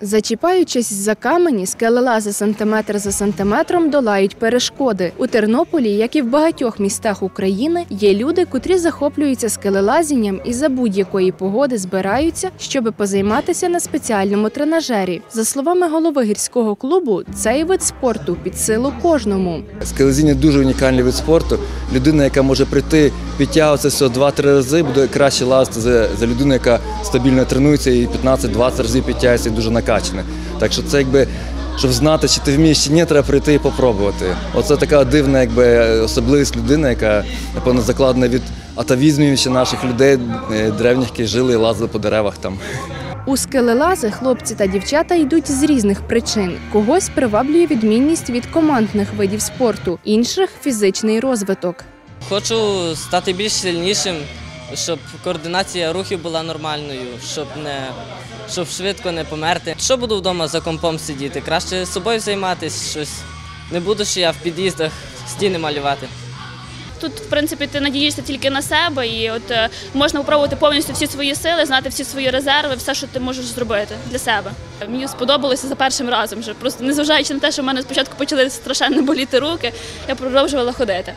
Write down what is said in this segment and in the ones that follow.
Зачіпаючись за камені, скелелази сантиметр за сантиметром долають перешкоди. У Тернополі, як і в багатьох містах України, є люди, котрі захоплюються скелелазінням і за будь-якої погоди збираються, щоби позайматися на спеціальному тренажері. За словами голови гірського клубу, цей вид спорту під силу кожному. Скелезіння дуже унікальний вид спорту. Людина, яка може прийти, підтягуватися всього 2-3 рази, буде краще лазити за, людину, яка стабільно тренується і 15-20 разів підтягується дуже накачана. Так що це якби. Щоб знати, чи ти вмієш чи ні, треба прийти і попробувати. Оце така дивна якби, особливість людини, яка напевно закладена від атавізмів ще наших людей е, древніх, які жили і лазили по деревах там. У скелелази хлопці та дівчата йдуть з різних причин. Когось приваблює відмінність від командних видів спорту, інших фізичний розвиток. Хочу стати більш сильнішим, щоб координація рухів була нормальною, щоб не щоб швидко не померти. Що буду вдома за компом сидіти? Краще з собою займатися щось. Не буду ще я в під'їздах стіни малювати. Тут, в принципі, ти надієшся тільки на себе, і от е, можна випробувати повністю всі свої сили, знати всі свої резерви, все, що ти можеш зробити для себе. Мені сподобалося за першим разом вже. Просто незважаючи на те, що в мене спочатку почали страшенно боліти руки, я продовжувала ходити.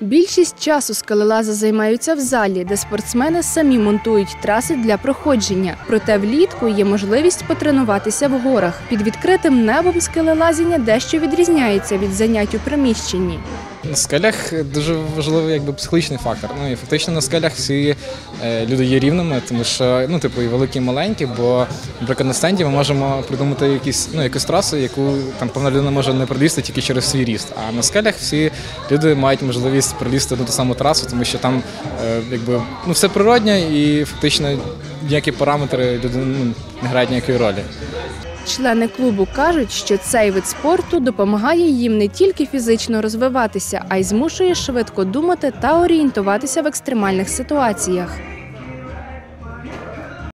Більшість часу скелелази займаються в залі, де спортсмени самі монтують траси для проходження. Проте влітку є можливість потренуватися в горах. Під відкритим небом скелелазіння дещо відрізняється від занять у приміщенні. На скелях дуже важливий якби психологічний фактор. Ну і фактично на скелях всі е, люди є рівними, тому що ну, типу, і великі, і маленькі, бо, наприклад, на стенді ми можемо придумати якісь, ну, якусь трасу, яку там повна людина може не пролізти тільки через свій ріст. А на скелях всі люди мають можливість пролізти на ту саму трасу, тому що там е, якби ну, все природнє і фактично ніякі параметри люди ну, не грають ніякої ролі. Члени клубу кажуть, що цей вид спорту допомагає їм не тільки фізично розвиватися, а й змушує швидко думати та орієнтуватися в екстремальних ситуаціях.